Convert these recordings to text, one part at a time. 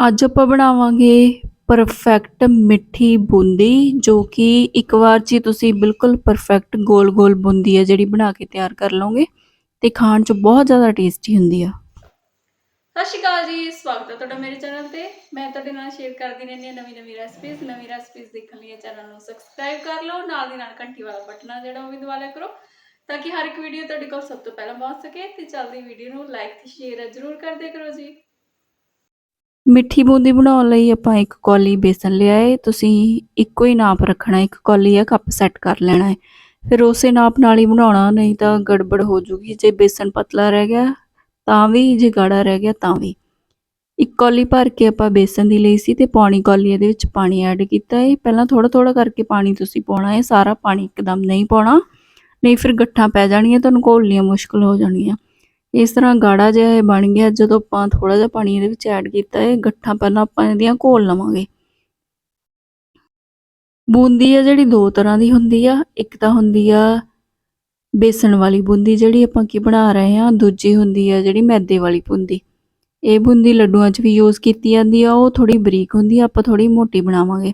ਅੱਜ ਆਪਾਂ ਬਣਾਵਾਂਗੇ ਪਰਫੈਕਟ ਮਿੱਠੀ ਬੂੰਦੀ, ਜੋ ਕਿ ਇੱਕ ਵਾਰ 'ਚ ਤੁਸੀਂ ਬਿਲਕੁਲ ਪਰਫੈਕਟ ਗੋਲ-ਗੋਲ ਬੂੰਦੀ ਹੈ ਜਿਹੜੀ ਬਣਾ ਕੇ ਤਿਆਰ ਕਰ ਲਓਗੇ ਤੇ ਖਾਣ 'ਚ ਬਹੁਤ ਜ਼ਿਆਦਾ ਟੇਸਟੀ ਹੁੰਦੀ ਆ। ਸਤਿ ਸ਼੍ਰੀ ਅਕਾਲ ਜੀ, ਸਵਾਗਤ ਹੈ ਤੁਹਾਡਾ ਮੇਰੇ ਚੈਨਲ ਤੇ। ਮੈਂ ਤੁਹਾਡੇ ਨਾਲ ਸ਼ੇਅਰ ਕਰਦੀ ਰਹਿੰਦੀ ਹਾਂ ਨਵੀਂ ਨਵੀਂ ਰੈਸਪੀਜ਼ ਨਵੀਂ ਰੈਸਪੀਜ਼ ਦੇਖਣ ਲਈ ਚੈਨਲ ਨੂੰ ਸਬਸਕ੍ਰਾਈਬ ਕਰ ਲਓ। ਨਾਲ ਦੀ ਨਾਲ ਘੰਟੀ ਵਾਲਾ ਬਟਨ ਆ ਜਿਹੜਾ ਉਹ ਵੀ ਦਬਾ ਲਿਆ ਕਰੋ, ਤਾਂ ਕਿ ਹਰ ਇੱਕ ਵੀਡੀਓ ਤੁਹਾਡੇ ਕੋਲ ਸਭ ਤੋਂ ਪਹਿਲਾਂ ਪਹੁੰਚ ਸਕੇ ਤੇ ਚੱਲਦੀ ਵੀਡੀਓ ਨੂੰ ਲਾਈਕ ਤੇ ਸ਼ੇਅਰ ਜ਼ਰੂਰ ਕਰਦੇ ਕਰੋ ਜੀ। ਮਿੱਠੀ ਬੂੰਦੀ ਬਣਾਉਣ ਲਈ ਆਪਾਂ ਇੱਕ ਕੌਲੀ ਬੇਸਨ ਲਿਆ ਹੈ ਤੁਸੀਂ ਇੱਕੋ ਹੀ ਨਾਪ ਰੱਖਣਾ, ਇੱਕ ਕੌਲੀ ਆ ਕੱਪ ਸੈੱਟ ਕਰ ਲੈਣਾ ਹੈ। ਫਿਰ ਉਸੇ ਨਾਪ ਨਾਲ ਹੀ ਬਣਾਉਣਾ, ਨਹੀਂ ਤਾਂ ਗੜਬੜ ਹੋ ਜੂਗੀ। ਜੇ ਬੇਸਨ ਪਤਲਾ ਰਹਿ ਗਿਆ, ਤਾਂ ਵੀ, ਜੇ ਗਾੜਾ ਰਹਿ ਗਿਆ, ਤਾਂ ਵੀ। ਇੱਕ ਕੌਲੀ ਭਰ ਕੇ ਆਪਾਂ ਬੇਸਨ ਦੀ ਲਈ ਸੀ ਤੇ ਪੌਣੀ ਕੌਲੀ ਇਹਦੇ ਵਿੱਚ ਪਾਣੀ ਐਡ ਕੀਤਾ ਹੈ ਪਹਿਲਾਂ ਥੋੜਾ ਥੋੜਾ ਕਰਕੇ ਪਾਣੀ ਤੁਸੀਂ ਪਾਉਣਾ ਹੈ ਸਾਰਾ ਪਾਣੀ ਇੱਕਦਮ ਨਹੀਂ ਪਾਉਣਾ। ਨਹੀਂ ਫਿਰ ਗੱਠਾਂ ਪੈ ਜਾਣੀਆਂ, ਤੁਹਾਨੂੰ ਘੋਲਣੀਆਂ ਮੁਸ਼ਕਲ ਹੋ ਜਾਣੀਆਂ। ਇਸ ਤਰ੍ਹਾਂ ਗਾੜਾ ਜਿਹਾ ਇਹ ਬਣ ਗਿਆ, ਜਦੋਂ ਆਪਾਂ ਥੋੜਾ ਜਿਹਾ ਪਾਣੀ ਇਹਦੇ ਵਿੱਚ ਐਡ ਕੀਤਾ ਹੈ ਗੱਠਾਂ ਪਹਿਲਾਂ ਆਪਾਂ ਇਹਦੀਆਂ ਘੋਲ ਲਵਾਂਗੇ। ਬੂੰਦੀ ਆ ਜਿਹੜੀ ਦੋ ਤਰ੍ਹਾਂ ਦੀ ਹੁੰਦੀ ਆ, ਇੱਕ ਤਾਂ ਹੁੰਦੀ ਆ ਬੇਸਣ ਵਾਲੀ ਬੂੰਦੀ ਜਿਹੜੀ ਆਪਾਂ ਕੀ ਬਣਾ ਰਹੇ ਹਾਂ ਦੂਜੀ ਹੁੰਦੀ ਆ ਜਿਹੜੀ ਮੈਦੇ ਵਾਲੀ ਬੂੰਦੀ। ਇਹ ਬੂੰਦੀ ਲੱਡੂਆਂ 'ਚ ਵੀ ਯੂਜ਼ ਕੀਤੀ ਜਾਂਦੀ ਆ, ਉਹ ਥੋੜੀ ਬਰੀਕ ਹੁੰਦੀ ਆ, ਆਪਾਂ ਥੋੜੀ ਮੋਟੀ ਬਣਾਵਾਂਗੇ।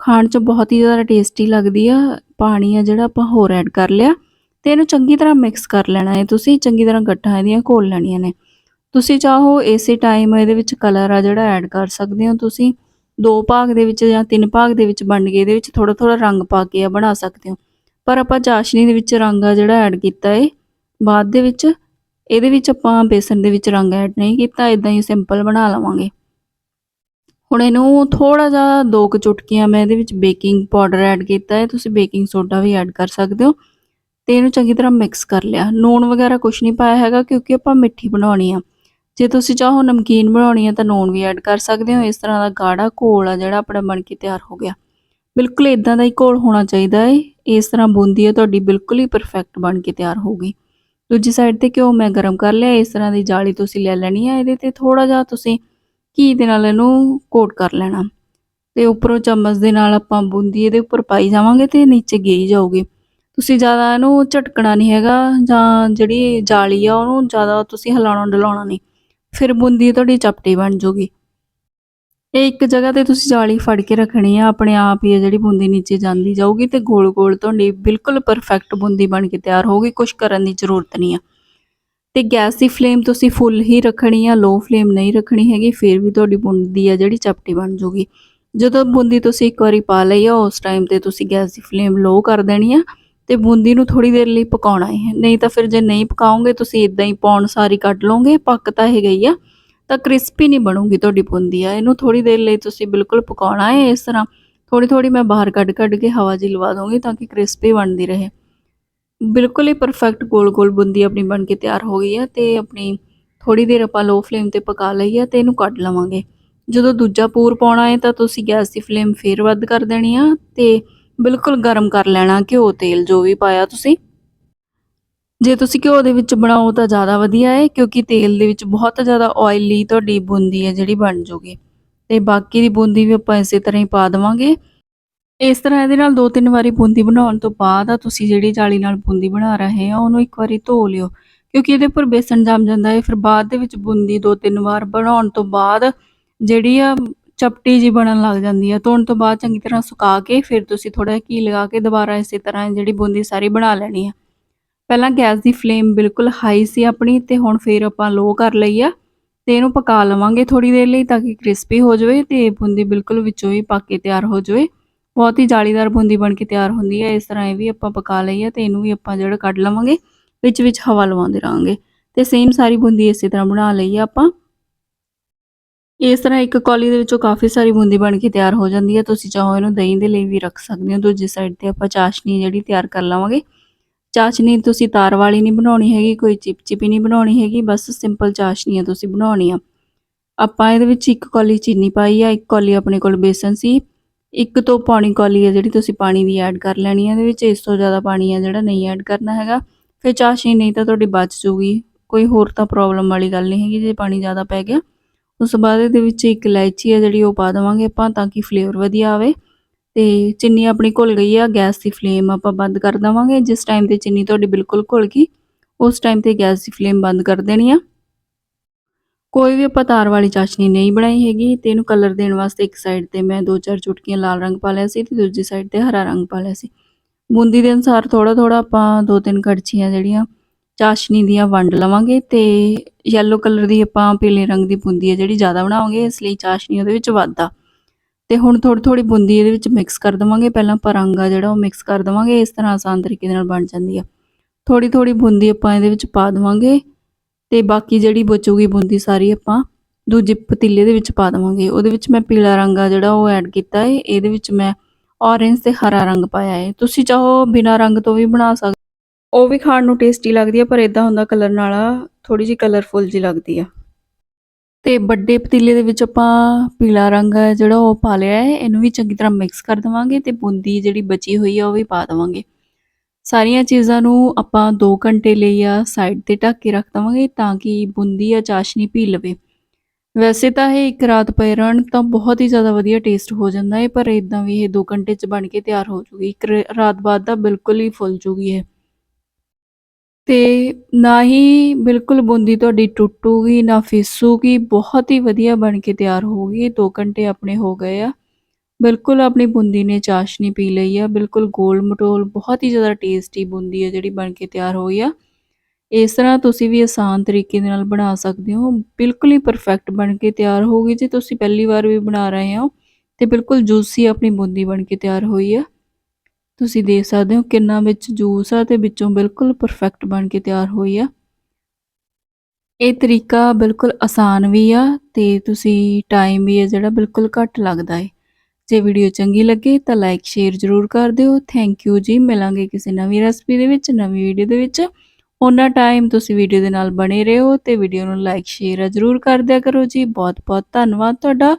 ਖਾਣ 'ਚ ਬਹੁਤ ਹੀ ਜ਼ਿਆਦਾ ਟੇਸਟੀ ਲੱਗਦੀ ਆ, ਪਾਣੀ ਆ ਜਿਹੜਾ ਆਪਾਂ ਹੋਰ ਐਡ ਕਰ ਲਿਆ। ਤੇ ਇਹਨੂੰ ਚੰਗੀ ਤਰ੍ਹਾਂ ਮਿਕਸ ਕਰ ਲੈਣਾ ਹੈ। ਤੁਸੀਂ ਚੰਗੀ ਤਰ੍ਹਾਂ ਗੱਠਾਂ ਇਹਦੀਆਂ ਘੋਲ ਲੈਣੀਆਂ ਨੇ। ਤੁਸੀਂ ਚਾਹੋ ਇਸੇ ਟਾਈਮ ਇਹਦੇ ਵਿੱਚ ਕਲਰ ਆ ਜਿਹੜਾ ਐਡ ਕਰ ਸਕਦੇ ਹੋ। ਤੁਸੀਂ ਦੋ ਭਾਗ ਦੇ ਵਿੱਚ ਜਾਂ ਤਿੰਨ ਭਾਗ ਦੇ ਵਿੱਚ ਵੰਡ ਕੇ ਇਹਦੇ ਵਿੱਚ ਥੋੜਾ ਥੋੜਾ ਰੰਗ ਪਾ ਕੇ ਆ ਬਣਾ ਸਕਦੇ ਹੋ। ਪਰ ਆਪਾਂ ਚਾਸ਼ਨੀ ਦੇ ਵਿੱਚ ਰੰਗ ਆ ਜਿਹੜਾ ਐਡ ਕੀਤਾ ਏ। ਬਾਅਦ ਦੇ ਵਿੱਚ ਇਹਦੇ ਵਿੱਚ ਆਪਾਂ ਬੇਸਨ ਦੇ ਵਿੱਚ ਰੰਗ ਐਡ ਨਹੀਂ ਕੀਤਾ ਇਦਾਂ ਹੀ ਸਿੰਪਲ ਬਣਾ ਲਵਾਂਗੇ। ਹੁਣ ਇਹਨੂੰ ਥੋੜਾ ਜਿਹਾ ਦੋ ਕੁ ਚੁਟਕੀਆਂ ਮੈਂ ਇਹਦੇ ਵਿੱਚ ਬੇਕਿੰਗ ਪਾਊਡਰ ਐਡ ਕੀਤਾ ਹੈ। ਤੁਸੀਂ ਬੇਕਿੰਗ ਸੋਡਾ ਵੀ ਐਡ ਕਰ ਸਕਦੇ ਹੋ। ਤੇ ਇਹਨੂੰ ਚੰਗੀ ਤਰ੍ਹਾਂ ਮਿਕਸ ਕਰ ਲਿਆ। ਨੂਣ ਵਗੈਰਾ ਕੁਝ ਨਹੀਂ ਪਾਇਆ ਹੈਗਾ ਕਿਉਂਕਿ ਆਪਾਂ ਮਿੱਠੀ ਬਣਾਉਣੀ ਆ। ਜੇ ਤੁਸੀਂ ਚਾਹੋ ਨਮਕੀਨ ਬਣਾਉਣੀ ਆ ਤਾਂ ਨੂਣ ਵੀ ਐਡ ਕਰ ਸਕਦੇ ਹੋ। ਇਸ ਤਰ੍ਹਾਂ ਦਾ ਗਾੜਾ ਘੋਲ ਆ ਜਿਹੜਾ ਆਪਣਾ ਬਣ ਕੇ ਤਿਆਰ ਹੋ ਗਿਆ। ਬਿਲਕੁਲ ਇਦਾਂ ਦਾ ਹੀ ਘੋਲ ਹੋਣਾ ਚਾਹੀਦਾ ਹੈ ਇਸ ਤਰ੍ਹਾਂ ਬੂੰਦੀ ਹੈ ਤੁਹਾਡੀ ਬਿਲਕੁਲ ਹੀ ਪਰਫੈਕਟ ਬਣ ਕੇ ਤਿਆਰ ਹੋਊਗੀ। ਦੂਜੀ ਸਾਈਡ ਤੇ ਘਿਓ ਮੈਂ ਗਰਮ ਕਰ ਲਿਆ। ਇਸ ਤਰ੍ਹਾਂ ਦੀ ਜਾਲੀ ਤੁਸੀਂ ਲੈ ਲੈਣੀ ਹੈ ਇਹਦੇ ਤੇ। ਥੋੜਾ ਜਿਹਾ ਤੁਸੀਂ ਘੀ ਦੇ ਨਾਲ ਇਹਨੂੰ ਕੋਟ ਕਰ ਲੈਣਾ। ਤੇ ਉੱਪਰੋਂ ਚਮਚ ਦੇ ਨਾਲ ਆਪਾਂ ਬੂੰਦੀ ਇਹਦੇ ਉੱਪਰ ਪਾਈ ਜਾਵਾਂਗੇ ਤੇ ਨੀਚੇ ਗਈ ਜਾਊਗੀ। ਤੁਸੀਂ ਜ਼ਿਆਦਾ ਇਹਨੂੰ ਝਟਕਣਾ ਨਹੀਂ ਹੈਗਾ ਜਾਂ ਜਿਹੜੀ ਜਾਲੀ ਆ ਉਹਨੂੰ ਜ਼ਿਆਦਾ ਤੁਸੀਂ ਹਿਲਾਉਣਾ ਡਲਾਉਣਾ ਨਹੀਂ। ਫਿਰ ਬੂੰਦੀ ਤੁਹਾਡੀ ਚਪਟੀ ਬਣ ਜੂਗੀ। ਇਹ ਇੱਕ ਜਗ੍ਹਾ ਤੇ ਤੁਸੀਂ ਜਾਲੀ ਫੜ ਕੇ ਰੱਖਣੀ ਆ, ਆਪਣੇ ਆਪ ਹੀ ਇਹ ਜਿਹੜੀ ਬੂੰਦੀ ਨੀਚੇ ਜਾਂਦੀ ਜਾਊਗੀ ਤੇ ਗੋਲ ਗੋਲ ਤੁਹਾਡੀ ਬਿਲਕੁਲ ਪਰਫੈਕਟ ਬੂੰਦੀ ਬਣ ਕੇ ਤਿਆਰ ਹੋਊਗੀ ਕੁਝ ਕਰਨ ਦੀ ਜ਼ਰੂਰਤ ਨਹੀਂ ਆ। ਤੇ ਗੈਸ ਦੀ ਫਲੇਮ ਤੁਸੀਂ ਫੁੱਲ ਹੀ ਰੱਖਣੀ ਆ ਲੋ ਫਲੇਮ ਨਹੀਂ ਰੱਖਣੀ ਹੈਗੀ, ਫਿਰ ਵੀ ਤੁਹਾਡੀ ਬੂੰਦੀ ਆ ਜਿਹੜੀ ਚਪਟੀ ਬਣ ਜੂਗੀ। ਜਦੋਂ ਬੂੰਦੀ ਤੁਸੀਂ ਇੱਕ ਵਾਰੀ ਪਾ ਲਈ ਆ, ਉਸ ਟਾਈਮ ਤੇ ਤੁਸੀਂ ਗੈਸ ਦੀ ਫਲੇਮ ਲੋ ਕਰ ਦੇਣੀ ਆ ਤੇ ਬੂੰਦੀ ਨੂੰ ਥੋੜੀ ਦੇਰ ਲਈ ਪਕਾਉਣਾ ਹੈ ਨਹੀਂ ਤਾਂ ਫਿਰ ਜੇ ਨਹੀਂ ਪਕਾਉਂਗੇ ਤੁਸੀਂ ਇਦਾਂ ਹੀ ਪੌਣ ਸਾਰੀ ਕੱਢ ਲਓਗੇ, ਪੱਕ ਤਾਂ ਇਹ ਗਈ ਆ, ਤਾਂ ਕ੍ਰਿਸਪੀ ਨਹੀਂ ਬਣੂਗੀ ਤੁਹਾਡੀ ਬੂੰਦੀ ਆ। ਇਹਨੂੰ ਥੋੜੀ ਦੇਰ ਲਈ ਤੁਸੀਂ ਬਿਲਕੁਲ ਪਕਾਉਣਾ ਹੈ ਇਸ ਤਰ੍ਹਾਂ। ਥੋੜੀ ਥੋੜੀ ਮੈਂ ਬਾਹਰ ਕੱਢ ਕੱਢ ਕੇ ਹਵਾ ਜੀ ਲਵਾ ਦੂੰਗੀ ਤਾਂ ਕਿ ਕ੍ਰਿਸਪੀ ਬਣਦੀ ਰਹੇ। ਬਿਲਕੁਲ ਹੀ ਪਰਫੈਕਟ ਗੋਲ ਗੋਲ ਬੂੰਦੀ ਆਪਣੀ ਬਣ ਕੇ ਤਿਆਰ ਹੋ ਗਈ ਆ ਤੇ ਆਪਣੀ ਥੋੜੀ ਦੇਰ ਆਪਾਂ ਲੋ ਫਲੇਮ ਤੇ ਪਕਾ ਲਈ ਆ ਤੇ ਇਹਨੂੰ ਕੱਢ ਲਵਾਂਗੇ। ਜਦੋਂ ਦੂਜਾ ਪੂਰ ਪਾਉਣਾ ਹੈ ਤਾਂ ਤੁਸੀਂ ਗੈਸ ਦੀ ਫਲੇਮ ਫੇਰ ਵੱਧ ਕਰ ਦੇਣੀ ਆ ਤੇ ਬਿਲਕੁਲ ਗਰਮ ਕਰ ਲੈਣਾ, ਘਿਓ, ਤੇਲ ਜੋ ਵੀ ਪਾਇਆ ਤੁਸੀਂ। ਜੇ ਤੁਸੀਂ ਘਿਓ ਦੇ ਵਿੱਚ ਬਣਾਓ ਤਾਂ ਜ਼ਿਆਦਾ ਵਧੀਆ ਹੈ ਕਿਉਂਕਿ ਤੇਲ ਦੇ ਵਿੱਚ ਬਹੁਤ ਜ਼ਿਆਦਾ ਆਇਲੀ ਤੁਹਾਡੀ ਬੂੰਦੀ ਹੈ ਜਿਹੜੀ ਬਣ ਜੂਗੀ। ਤੇ ਬਾਕੀ ਦੀ ਬੂੰਦੀ ਵੀ ਆਪਾਂ ਇਸੇ ਤਰ੍ਹਾਂ ਹੀ ਪਾ ਦੇਵਾਂਗੇ। ਇਸ ਤਰ੍ਹਾਂ ਇਹਦੇ ਨਾਲ ਦੋ ਤਿੰਨ ਵਾਰੀ ਬੂੰਦੀ ਬਣਾਉਣ ਤੋਂ ਬਾਅਦ ਆ ਤੁਸੀਂ ਜਿਹੜੀ ਜਾਲੀ ਨਾਲ ਬੂੰਦੀ ਬਣਾ ਰਹੇ ਆ, ਉਹਨੂੰ ਇੱਕ ਵਾਰੀ ਧੋ ਲਿਓ। ਕਿਉਂਕਿ ਇਹਦੇ ਉੱਪਰ ਬੇਸਣ ਜੰਮ ਜਾਂਦਾ ਹੈ ਫਿਰ ਬਾਅਦ ਦੇ ਵਿੱਚ ਬੂੰਦੀ ਦੋ ਤਿੰਨ ਵਾਰ ਬਣਾਉਣ ਤੋਂ ਬਾਅਦ ਜਿਹੜੀ ਆ ਚਪਟੀ ਜੀ ਬਣਨ ਲੱਗ ਜਾਂਦੀ ਆ ਧੋਣ ਤੋਂ ਬਾਅਦ ਚੰਗੀ ਤਰ੍ਹਾਂ ਸੁਕਾ ਕੇ ਫਿਰ ਤੁਸੀਂ ਥੋੜਾ ਜਿਹਾ ਘੀ ਲਗਾ ਕੇ ਦੁਬਾਰਾ ਇਸੇ ਤਰ੍ਹਾਂ ਜਿਹੜੀ ਬੂੰਦੀ ਸਾਰੀ ਬਣਾ ਲੈਣੀ ਹੈ ਪਹਿਲਾਂ ਗੈਸ ਦੀ ਫਲੇਮ ਬਿਲਕੁਲ ਹਾਈ ਸੀ ਆਪਣੀ ਤੇ ਹੁਣ ਫਿਰ ਆਪਾਂ ਲੋ ਕਰ ਲਈ ਆ ਤੇ ਇਹਨੂੰ ਪਕਾ ਲਵਾਂਗੇ ਥੋੜੀ ਦੇਰ ਲਈ ਤਾਂ ਕਿ ਕ੍ਰਿਸਪੀ ਹੋ ਜਾਵੇ ਤੇ ਬੂੰਦੀ ਬਿਲਕੁਲ ਵਿੱਚੋਂ ਹੀ ਪੱਕ ਕੇ ਤਿਆਰ ਹੋ ਜਾਵੇ। ਬਹੁਤ ਹੀ ਜਾਲੀਦਾਰ ਬੂੰਦੀ ਬਣ ਕੇ ਤਿਆਰ ਹੁੰਦੀ ਹੈ ਇਸ ਤਰ੍ਹਾਂ ਇਹ ਵੀ ਆਪਾਂ ਪਕਾ ਲਈ ਆ ਤੇ ਇਹਨੂੰ ਵੀ ਆਪਾਂ ਜਿਹੜਾ ਕੱਢ ਲਵਾਂਗੇ, ਵਿੱਚ ਵਿੱਚ ਹਵਾ ਲਵਾਉਂਦੇ ਰਹਾਂਗੇ। ਤੇ ਸੇਮ ਸਾਰੀ ਬੂੰਦੀ ਇਸੇ ਤਰ੍ਹਾਂ ਬਣਾ ਲਈ ਆ ਆਪਾਂ। ਇਸ ਤਰ੍ਹਾਂ ਇੱਕ ਕੌਲੀ ਦੇ ਵਿੱਚੋਂ ਕਾਫੀ ਸਾਰੀ ਬੂੰਦੀ ਬਣ ਕੇ ਤਿਆਰ ਹੋ ਜਾਂਦੀ ਹੈ। ਤੁਸੀਂ ਚਾਹੋ ਇਹਨੂੰ ਦਹੀਂ ਦੇ ਲਈ ਵੀ ਰੱਖ ਸਕਦੇ ਹੋ। ਦੂਜੀ ਸਾਈਡ ਤੇ ਆਪਾਂ ਚਾਸ਼ਨੀ ਜਿਹੜੀ ਤਿਆਰ ਕਰ ਲਵਾਂਗੇ। ਚਾਸ਼ਨੀ ਤੁਸੀਂ ਤਾਰ ਵਾਲੀ ਨਹੀਂ ਬਣਾਉਣੀ ਹੈਗੀ, ਕੋਈ ਚਿਪਚਿਪੀ ਨਹੀਂ ਬਣਾਉਣੀ ਹੈਗੀ, ਬਸ ਸਿੰਪਲ ਚਾਸ਼ਨੀ ਆ ਤੁਸੀਂ ਬਣਾਉਣੀ ਆ ਆਪਾਂ ਇਹਦੇ ਵਿੱਚ ਇੱਕ ਕੌਲੀ ਚੀਨੀ ਪਾਈ ਆ, ਇੱਕ ਕੌਲੀ ਆਪਣੇ ਕੋਲ ਬੇਸਨ ਸੀ। ਇੱਕ ਤੋਂ ਪੌਣੀ ਕੌਲੀ ਆ ਜਿਹੜੀ ਤੁਸੀਂ ਪਾਣੀ ਦੀ ਐਡ ਕਰ ਲੈਣੀ ਹੈ ਇਹਦੇ ਵਿੱਚ, ਇਸ ਤੋਂ ਜ਼ਿਆਦਾ ਪਾਣੀ ਆ ਜਿਹੜਾ ਨਹੀਂ ਐਡ ਕਰਨਾ ਹੈਗਾ। ਫਿਰ ਚਾਸ਼ਨੀ ਨਹੀਂ ਤਾਂ ਤੁਹਾਡੀ ਬਚ ਜੂਗੀ। ਕੋਈ ਹੋਰ ਤਾਂ ਪ੍ਰੋਬਲਮ ਵਾਲੀ ਗੱਲ ਨਹੀਂ ਹੈਗੀ, ਜੇ ਪਾਣੀ ਜ਼ਿਆਦਾ ਪੈ ਗਿਆ। ਉਸ ਤੋਂ ਬਾਅਦ ਇਹਦੇ ਵਿੱਚ ਇੱਕ ਇਲਾਇਚੀ ਹੈ ਜਿਹੜੀ ਉਹ ਪਾ ਦੇਵਾਂਗੇ ਆਪਾਂ ਤਾਂ ਕਿ ਫਲੇਵਰ ਵਧੀਆ ਆਵੇ। ਤੇ ਚਿੰਨੀ ਆਪਣੀ ਘੁਲ ਗਈ ਆ, ਗੈਸ ਦੀ ਫਲੇਮ ਆਪਾਂ ਬੰਦ ਕਰ ਦੇਵਾਂਗੇ। ਜਿਸ ਟਾਈਮ ਤੇ ਚਿੰਨੀ ਤੁਹਾਡੀ ਬਿਲਕੁਲ ਘੁਲ ਗਈ, ਉਸ ਟਾਈਮ ਤੇ ਗੈਸ ਦੀ ਫਲੇਮ ਬੰਦ ਕਰ ਦੇਣੀ ਆ। ਕੋਈ ਵੀ ਆਪਾਂ ਤਾਰ ਵਾਲੀ ਚਾਸ਼ਨੀ ਨਹੀਂ ਬਣਾਈ ਹੈਗੀ ਤੇ ਇਹਨੂੰ ਕਲਰ ਦੇਣ ਵਾਸਤੇ ਇੱਕ ਸਾਈਡ ਤੇ ਮੈਂ ਦੋ ਚਾਰ ਚੁਟਕੀਆਂ ਲਾਲ ਰੰਗ ਪਾ ਲਿਆ ਸੀ ਤੇ ਦੂਜੀ ਸਾਈਡ ਤੇ ਹਰਾ ਰੰਗ ਪਾ ਲਿਆ ਸੀ। ਬੂੰਦੀ ਦੇ ਅਨੁਸਾਰ ਥੋੜਾ ਥੋੜਾ ਆਪਾਂ ਦੋ ਤਿੰਨ ਕੜਛੀਆਂ ਜਿਹੜੀਆਂ ਚਾਸ਼ਨੀ ਦੀਆਂ ਵੰਡ ਲਵਾਂਗੇ ਤੇ ਯੈਲੋ ਕਲਰ ਦੀ ਆਪਾਂ ਪੀਲੇ ਰੰਗ ਦੀ ਬੂੰਦੀ ਹੈ ਜਿਹੜੀ ਜ਼ਿਆਦਾ ਬਣਾਵਾਂਗੇ, ਇਸ ਲਈ ਚਾਸ਼ਨੀ ਉਹਦੇ ਵਿੱਚ ਵੱਧ। ਆ ਤੇ ਹੁਣ ਥੋੜੀ ਥੋੜੀ ਬੂੰਦੀ ਇਹਦੇ ਵਿੱਚ ਮਿਕਸ ਕਰ ਦਵਾਂਗੇ। ਪਹਿਲਾਂ ਆਪਾਂ ਰੰਗ ਆ ਜਿਹੜਾ ਉਹ ਮਿਕਸ ਕਰ ਦਵਾਂਗੇ, ਇਸ ਤਰ੍ਹਾਂ ਆਸਾਨ ਤਰੀਕੇ ਨਾਲ ਬਣ ਜਾਂਦੀ ਆ। ਥੋੜੀ ਥੋੜੀ ਬੂੰਦੀ ਆਪਾਂ ਇਹਦੇ ਵਿੱਚ ਪਾ ਦਵਾਂਗੇ ਤੇ ਬਾਕੀ ਜਿਹੜੀ ਬਚੂਗੀ ਬੂੰਦੀ ਸਾਰੀ ਆਪਾਂ ਦੂਜੇ ਪਤੀਲੇ ਦੇ ਵਿੱਚ ਪਾ ਦਵਾਂਗੇ। ਉਹਦੇ ਵਿੱਚ ਮੈਂ ਪੀਲਾ ਰੰਗ ਆ ਜਿਹੜਾ ਉਹ ਐਡ ਕੀਤਾ ਹੈ ਇਹਦੇ ਵਿੱਚ ਮੈਂ ਔਰੇਂਜ ਤੇ ਹਰਾ ਰੰਗ ਪਾਇਆ ਹੈ ਤੁਸੀਂ ਚਾਹੋ ਬਿਨਾ ਰੰਗ ਤੋਂ ਵੀ ਬਣਾ ਸਕਦੇ ਉਹ ਵੀ ਖਾਣ ਨੂੰ ਟੇਸਟੀ ਲੱਗਦੀ ਆ, ਪਰ ਇਦਾਂ ਹੁੰਦਾ ਕਲਰ ਨਾਲ ਥੋੜੀ ਜਿਹੀ ਕਲਰਫੁਲ ਜੀ ਲੱਗਦੀ ਆ। ਤੇ ਵੱਡੇ ਪਤੀਲੇ ਦੇ ਵਿੱਚ ਆਪਾਂ ਪੀਲਾ ਰੰਗ ਹੈ ਜਿਹੜਾ ਉਹ ਪਾ ਲਿਆ ਹੈ, ਇਹਨੂੰ ਵੀ ਚੰਗੀ ਤਰ੍ਹਾਂ ਮਿਕਸ ਕਰ ਦਵਾਂਗੇ ਤੇ ਬੂੰਦੀ ਜਿਹੜੀ ਬਚੀ ਹੋਈ ਆ, ਉਹ ਵੀ ਪਾ ਦਵਾਂਗੇ। ਸਾਰੀਆਂ ਚੀਜ਼ਾਂ ਨੂੰ ਆਪਾਂ 2 ਘੰਟੇ ਲਈ ਆ ਸਾਈਡ ਤੇ ਢੱਕ ਕੇ ਰੱਖ ਦਵਾਂਗੇ ਤਾਂ ਕਿ ਬੂੰਦੀ ਆ ਚਾਸ਼ਨੀ ਪੀ ਲਵੇ। ਵੈਸੇ ਤਾਂ ਇਹ ਇੱਕ ਰਾਤ ਪਏ ਰਹਿਣ ਤਾਂ ਬਹੁਤ ਹੀ ਜ਼ਿਆਦਾ ਵਧੀਆ ਟੇਸਟ ਹੋ ਜਾਂਦਾ ਹੈ, ਪਰ ਇਦਾਂ ਵੀ ਇਹ 2 ਘੰਟੇ ਚ ਬਣ ਕੇ ਤਿਆਰ ਹੋ ਜੂਗੀ। ਇੱਕ ਰ- ਰਾਤ ਬਾਅਦ ਤਾਂ ਬਿਲਕੁਲ ਹੀ ਫੁੱਲ ਜੂਗੀ ਇਹ। ਤੇ ਨਾ ਹੀ ਬਿਲਕੁਲ ਬੂੰਦੀ ਤੁਹਾਡੀ ਟੁੱਟੂਗੀ, ਨਾ ਫਿਸੂਗੀ, ਬਹੁਤ ਹੀ ਵਧੀਆ ਬਣ ਕੇ ਤਿਆਰ ਹੋਊਗੀ 2 ਘੰਟੇ ਆਪਣੇ ਹੋ ਗਏ ਆ। ਬਿਲਕੁਲ ਆਪਣੀ ਬੂੰਦੀ ਨੇ ਚਾਸ਼ਨੀ ਪੀ ਲਈ ਆ, ਬਿਲਕੁਲ ਗੋਲ ਮਟੋਲ, ਬਹੁਤ ਹੀ ਜ਼ਿਆਦਾ ਟੇਸਟੀ ਬੂੰਦੀ ਆ ਜਿਹੜੀ ਬਣ ਕੇ ਤਿਆਰ ਹੋਈ ਆ। ਇਸ ਤਰ੍ਹਾਂ ਤੁਸੀਂ ਵੀ ਆਸਾਨ ਤਰੀਕੇ ਦੇ ਨਾਲ ਬਣਾ ਸਕਦੇ ਹੋ, ਬਿਲਕੁਲ ਹੀ ਪਰਫੈਕਟ ਬਣ ਕੇ ਤਿਆਰ ਹੋਊਗੀ ਜੇ ਤੁਸੀਂ ਪਹਿਲੀ ਵਾਰ ਵੀ ਬਣਾ ਰਹੇ ਹੋ, ਤੇ ਬਿਲਕੁਲ ਜੂਸੀ ਆਪਣੀ ਬੂੰਦੀ ਬਣ ਕੇ ਤਿਆਰ ਹੋਈ ਆ। ਤੁਸੀਂ ਦੇਖ ਸਕਦੇ ਹੋ ਕਿੰਨਾ ਵਿੱਚ ਜੂਸ ਆ ਤੇ ਵਿੱਚੋਂ ਬਿਲਕੁਲ ਪਰਫੈਕਟ ਬਣ ਕੇ ਤਿਆਰ ਹੋਈ ਆ। ਇਹ ਤਰੀਕਾ ਬਿਲਕੁਲ ਆਸਾਨ ਵੀ ਆ ਤੇ ਤੁਸੀਂ ਟਾਈਮ ਵੀ ਆ ਜਿਹੜਾ ਬਿਲਕੁਲ ਘੱਟ ਲੱਗਦਾ ਹੈ ਜੇ ਵੀਡੀਓ ਚੰਗੀ ਲੱਗੇ ਤਾਂ ਲਾਈਕ ਸ਼ੇਅਰ ਜ਼ਰੂਰ ਕਰ ਦਿਓ। ਥੈਂਕ ਯੂ ਜੀ। ਮਿਲਾਂਗੇ ਕਿਸੇ ਨਵੀਂ ਰੈਸਪੀ ਦੇ ਵਿੱਚ, ਨਵੀਂ ਵੀਡੀਓ ਦੇ ਵਿੱਚ। ਉਹਨਾਂ ਟਾਈਮ ਤੁਸੀਂ ਵੀਡੀਓ ਦੇ ਨਾਲ ਬਣੇ ਰਹੋ ਤੇ ਵੀਡੀਓ ਨੂੰ ਲਾਈਕ ਸ਼ੇਅਰ ਜ਼ਰੂਰ ਕਰ ਦਿਆ ਕਰੋ ਜੀ। ਬਹੁਤ ਬਹੁਤ ਧੰਨਵਾਦ ਤੁਹਾਡਾ।